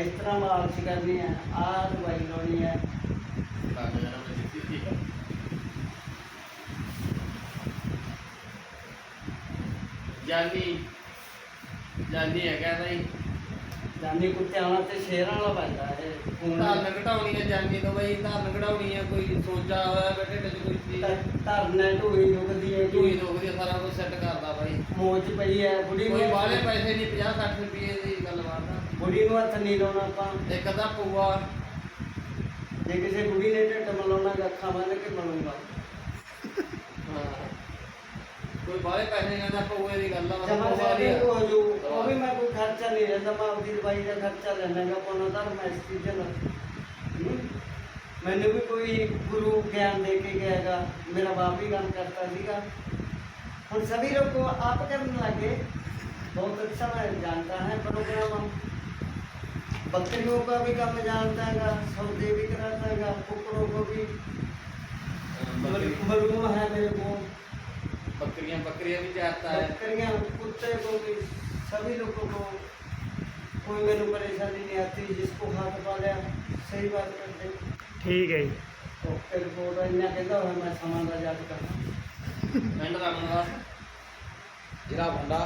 ਇਸ ਤਰ੍ਹਾਂ ਮਾਲਸ਼ ਕਰਨੀ ਹੈ ਆਹ ਦਵਾਈ ਲਾਉਣੀ ਹੈ। ਜਾਨੀ ਜਾਨੀ ਹੈ ਕਹਿੰਦਾ ਹੀ। ਜਾਨੀ ਕੁੱਤਿਆਂ ਵਾਲਾ ਤੇ ਸ਼ੇਰਾਂ ਵਾਲਾ ਪੈਂਦਾ ਹੈ ਧਰਨ ਘਟਾਉਣੀ ਹੈ ਜਾਨੀ ਤੋਂ ਬਈ ਧਰਨ ਘਟਾਉਣੀ ਹੈ ਕੋਈ ਸੋਚਾ ਹੋਇਆ ਬੈਠੇ ਢਿੱਡ 'ਚ ਕੋਈ ਚੀਜ਼। ਧਰਨੇ ਢੋਈ ਦੁਖਦੀ ਹੈ ਢੂਈ ਦੁਖਦੀ ਹੈ, ਸਾਰਾ ਕੁਝ ਸੈੱਟ ਮੋਚ ਪਈ ਹੈ ਬੁੜੀ ਕੋਈ ਨੂੰ ਬਾਹਲੇ ਪੈਸੇ ਨਹੀਂ 50 60 ਰੁਪਏ ਦੀ ਗੱਲ ਬਾਤ ਆ। ਬੁੜੀ ਨੂੰ ਹੱਥ ਨਹੀਂ ਲਾਉਣਾ ਆਪਾਂ। ਇੱਕ ਅੱਧਾ ਪਊਆ। ਜੇ ਕਿਸੇ ਬੁੜੀ ਨੇ ਢਿੱਡ ਮਲਾਉਣਾ ਗਾ, ਅੱਖਾਂ ਬੰਨ ਕੇ ਮਲੂੰਗਾ ਹਾਂ। ਕੋਈ ਬਾਹਲੇ ਪੈਸੇ ਨਹੀਂ ਆਂਦਾ ਪਊਏ ਦੀ ਗੱਲ ਆ ਬਸ ਜਮਾ ਪਊਆ ਦੀ ਸਾਹਿਬ ਆ। ਕੋ ਜੋ। ਉਹ ਵੀ ਮੈਂ ਕੋਈ ਖਰਚਾ ਨਹੀਂ ਲੈਂਦਾ ਮੈਂ ਆਪਦੀ ਦਵਾਈ ਦਾ ਖਰਚਾ ਲੈਣਾਗਾ ਕੋਨਾ ਧਰਮ ਐਸਟੀਜਨ ਮੈਨੂੰ ਵੀ ਕੋਈ ਗੁਰੂ ਗਿਆਨ ਦੇ ਕੇ ਗਿਆਗਾ ਮੇਰਾ ਬਾਪ ਵੀ ਕੰਮ ਕਰਤਾ ਸੀਗਾ। और सभी लोग को आप करने लगे। बहुत अच्छा मैं जानता है प्रोग्राम हम। बकरियों का भी काम जानता है सब देवी कराता है कुकरों को भी। मरुआ है मेरे को। बकरियाँ बकरियाँ भी जाता है। बकरियाँ कुत्ते को भी सभी लोगों को। कोई मेरे परेशानी नहीं आती जिसको हाथ पा लिया सही बात करते। ठीक है। तो फिर बोल रहा इन्हें कहता मैं समान सामान बाज़ार करना ਜ਼ਿਲ੍ਹਾ ਬਠਿੰਡਾ